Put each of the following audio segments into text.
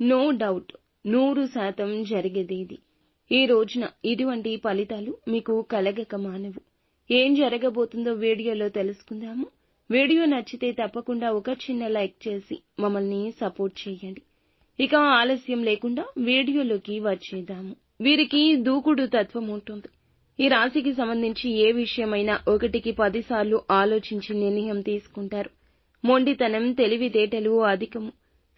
No doubt నూరు శాతం జరిగేదేది ఈ రోజున ఇటువంటి ఫలితాలు మీకు కలగక మానవు. ఏం జరగబోతుందో వీడియోలో తెలుసుకుందాము. వీడియో నచ్చితే తప్పకుండా ఒక చిన్న లైక్ చేసి మమ్మల్ని సపోర్ట్ చేయండి. ఇక ఆలస్యం లేకుండా వీడియోలోకి వచ్చేద్దాము. వీరికి దూకుడు తత్వం ఉంటుంది. ఈ రాశికి సంబంధించి ఏ విషయమైనా ఒకటికి పదిసార్లు ఆలోచించి నిర్ణయం తీసుకుంటారు. మొండితనం తెలివితేటలు అధికము.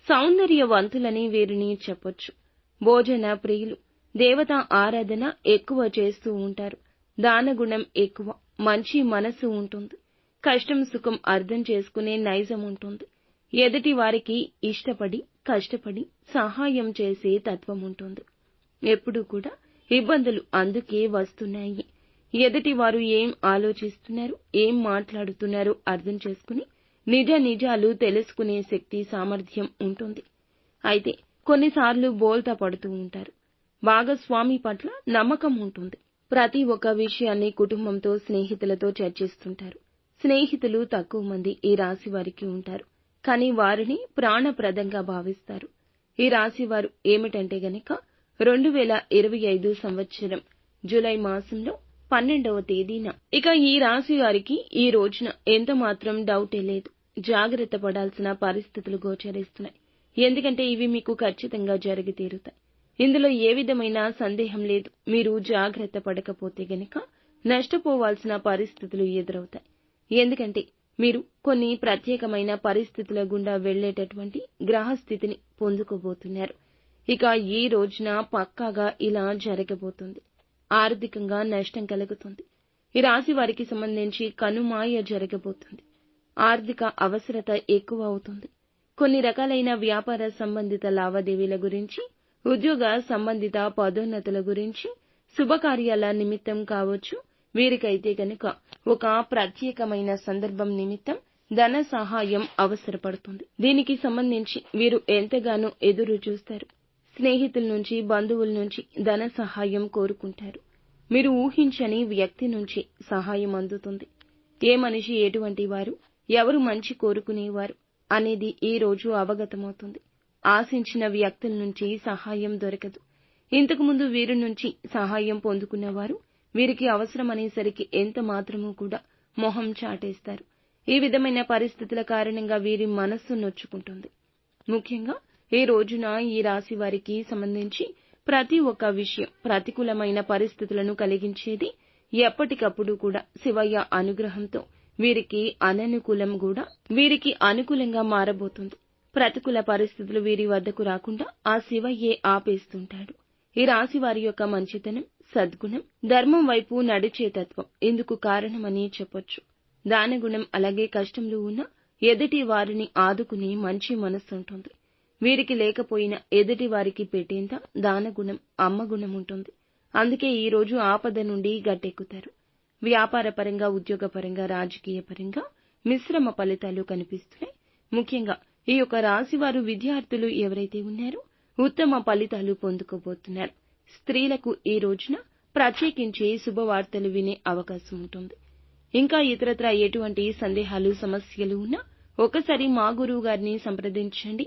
సౌందర్యవంతులని వీరిని చెప్పొచ్చు. భోజన ప్రియులు దేవత ఆరాధన ఎక్కువ చేస్తూ ఉంటారు. దానగుణం ఎక్కువ మంచి మనసు ఉంటుంది. కష్టం సుఖం అర్థం చేసుకునే నైజం ఉంటుంది. ఎదుటి వారికి ఇష్టపడి కష్టపడి సహాయం చేసే తత్వం ఉంటుంది. ఎప్పుడూ కూడా ఇబ్బందులు అందుకే వస్తున్నాయి. ఎదుటి వారు ఏం ఆలోచిస్తున్నారు ఏం మాట్లాడుతున్నారో అర్థం చేసుకుని నిజ నిజాలు తెలుసుకునే శక్తి సామర్థ్యం ఉంటుంది. అయితే కొన్నిసార్లు బోల్తా పడుతూ ఉంటారు. భాగస్వామి పట్ల నమ్మకం ఉంటుంది. ప్రతి ఒక్క విషయాన్ని కుటుంబంతో స్నేహితులతో చర్చిస్తుంటారు. స్నేహితులు తక్కువ మంది ఈ రాశి వారికి ఉంటారు. కానీ వారిని ప్రాణప్రదంగా భావిస్తారు. ఈ రాశి వారు ఏమిటంటే గనక రెండు వేల ఇరవై ఐదు సంవత్సరం జూలై మాసంలో పన్నెండవ తేదీన. ఇక ఈ రాశి వారికి ఈ రోజున ఎంత మాత్రం డౌటే లేదు. జాగ్రత్త పడాల్సిన పరిస్థితులు గోచరిస్తున్నాయి. ఎందుకంటే ఇవి మీకు ఖచ్చితంగా జరిగి తీరుతాయి. ఇందులో ఏ విధమైన సందేహం లేదు. మీరు జాగ్రత్త పడకపోతే గనక నష్టపోవాల్సిన పరిస్థితులు ఎదురవుతాయి. ఎందుకంటే మీరు కొన్ని ప్రత్యేకమైన పరిస్థితుల గుండా వెళ్ళేటటువంటి గ్రహస్థితిని పొందుకోబోతున్నారు. ఇక ఈ రోజున పక్కాగా ఇలా జరగబోతుంది. ఆర్థికంగా నష్టం కలుగుతుంది. ఈ రాశి వారికి సంబంధించి కనుమాయ జరగబోతుంది. ఆర్థిక అవసరత ఎక్కువ అవుతుంది. కొన్ని రకాలైన వ్యాపార సంబంధిత లావాదేవీల గురించి ఉద్యోగ సంబంధిత పదోన్నతుల గురించి శుభకార్యాల నిమిత్తం కావచ్చు. వీరికైతే కనుక ఒక ప్రత్యేకమైన సందర్భం నిమిత్తం ధన సహాయం అవసరపడుతుంది. దీనికి సంబంధించి వీరు ఎంతగానో ఎదురు చూస్తారు స్నేహితుల నుంచి బంధువుల నుంచి ధన సహాయం కోరుకుంటారు. మీరు ఊహించని వ్యక్తి నుంచి సహాయం అందుతుంది. ఏ మనిషి ఎటువంటి వారు ఎవరు మంచి కోరుకునేవారు అనేది ఈ రోజు అవగతమవుతుంది. ఆశించిన వ్యక్తుల నుంచి సహాయం దొరకదు. ఇంతకుముందు వీరి నుంచి సహాయం పొందుకున్నవారు వీరికి అవసరమనేసరికి ఎంత మాత్రమూ కూడా మొహం చాటేస్తారు. ఈ విధమైన పరిస్థితుల కారణంగా వీరి మనస్సు నొచ్చుకుంటుంది. ముఖ్యంగా ఈ రోజున ఈ రాశి వారికి సంబంధించి ప్రతి ఒక్క విషయం ప్రతికూలమైన పరిస్థితులను కలిగించేది ఎప్పటికప్పుడు కూడా శివయ్య అనుగ్రహంతో వీరికి అననుకూలం కూడా వీరికి అనుకూలంగా మారబోతుంది. ప్రతికూల పరిస్థితులు వీరి వద్దకు రాకుండా ఆ శివయ్యే ఆపేస్తుంటాడు. ఈ రాశి వారి యొక్క మంచితనం సద్గుణం ధర్మం వైపు నడిచే తత్వం ఇందుకు కారణమని చెప్పొచ్చు. దానగుణం అలాగే కష్టంలో ఉన్న ఎదుటి వారిని ఆదుకునే మంచి మనస్సు ఉంటుంది. వీరికి లేకపోయినా ఎదుటి వారికి పెట్టేంత దానగుణం అమ్మగుణం ఉంటుంది. అందుకే ఈ రోజు ఆపద నుండి గట్టెక్కుతారు. వ్యాపార పరంగా ఉద్యోగ పరంగా రాజకీయ పరంగా మిశ్రమ ఫలితాలు కనిపిస్తున్నాయి. ముఖ్యంగా ఈ యొక్క రాశివారు విద్యార్థులు ఎవరైతే ఉన్నారో ఉత్తమ ఫలితాలు పొందుకోబోతున్నారు. స్త్రీలకు ఈ రోజున ప్రత్యేకించి శుభవార్తలు వినే అవకాశం ఉంటుంది. ఇంకా ఇతరత్ర ఎటువంటి సందేహాలు సమస్యలు ఉన్నా ఒకసారి మా గురువు గారిని సంప్రదించండి.